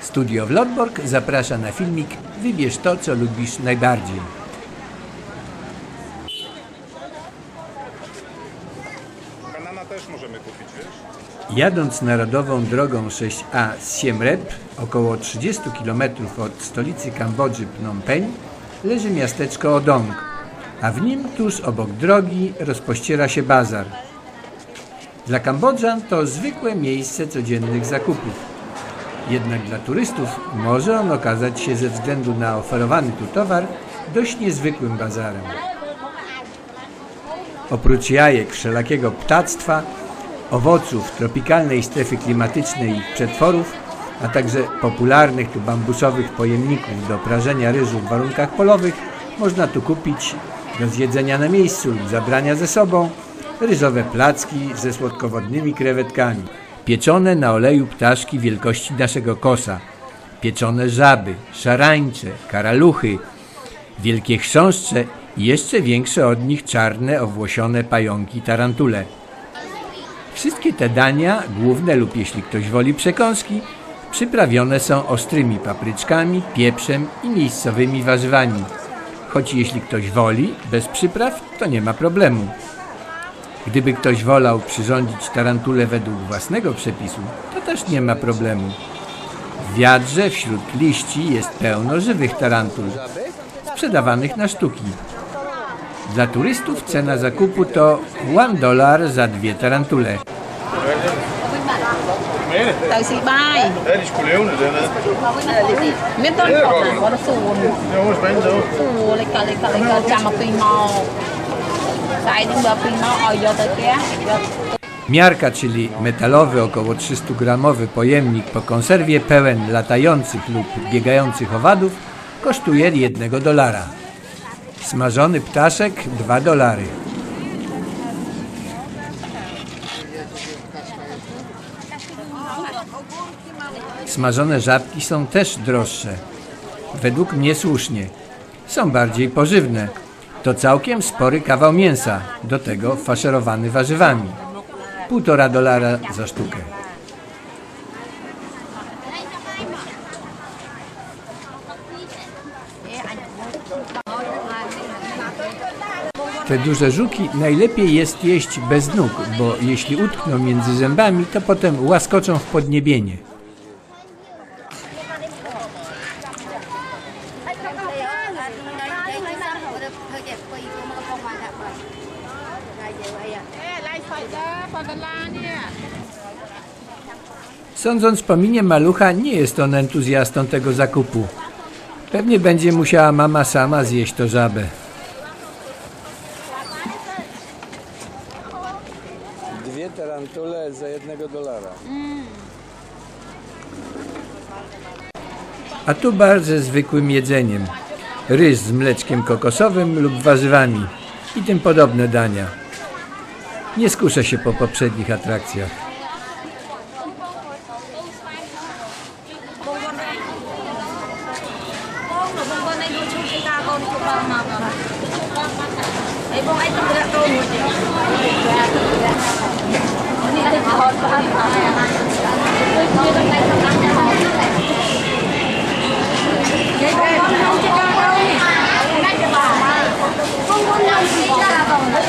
Studio Vlodborg zaprasza na filmik Wybierz to, co lubisz najbardziej. Banana też możemy kupić, wiesz? Jadąc narodową drogą 6A z Siem Reap, około 30 km od stolicy Kambodży Phnom Penh, leży miasteczko Odong, a w nim tuż obok drogi rozpościera się bazar. Dla Kambodżan to zwykłe miejsce codziennych zakupów. Jednak dla turystów może on okazać się ze względu na oferowany tu towar dość niezwykłym bazarem. Oprócz jajek wszelakiego ptactwa, owoców tropikalnej strefy klimatycznej i przetworów, a także popularnych tu bambusowych pojemników do prażenia ryżu w warunkach polowych, można tu kupić do zjedzenia na miejscu lub zabrania ze sobą ryżowe placki ze słodkowodnymi krewetkami, pieczone na oleju ptaszki wielkości naszego kosa, pieczone żaby, szarańcze, karaluchy, wielkie chrząszcze i jeszcze większe od nich czarne, owłosione pająki tarantule. Wszystkie te dania, główne lub jeśli ktoś woli przekąski, przyprawione są ostrymi papryczkami, pieprzem i miejscowymi warzywami. Choć jeśli ktoś woli, bez przypraw, to nie ma problemu. Gdyby ktoś wolał przyrządzić tarantulę według własnego przepisu, to też nie ma problemu. W wiadrze wśród liści jest pełno żywych tarantul, sprzedawanych na sztuki. Dla turystów cena zakupu to 1 dolar za dwie tarantule. Tới Miarka, czyli metalowy około 300-gramowy pojemnik po konserwie pełen latających lub biegających owadów, kosztuje 1 dolara. Smażony ptaszek 2 dolary. Smażone żabki są też droższe. Według mnie słusznie. Są bardziej pożywne. To całkiem spory kawał mięsa, do tego faszerowany warzywami. Półtora dolara za sztukę. Te duże żuki najlepiej jest jeść bez nóg, bo jeśli utkną między zębami, to potem łaskoczą w podniebienie. Sądząc po minie malucha, nie jest on entuzjastą tego zakupu. Pewnie będzie musiała mama sama zjeść to żabę. Dwie tarantule za jednego dolara. A tu bar ze zwykłym jedzeniem ryż z mleczkiem kokosowym lub warzywami i tym podobne dania. Nie skuszę się po poprzednich atrakcjach. 我们明天再聊吧，我。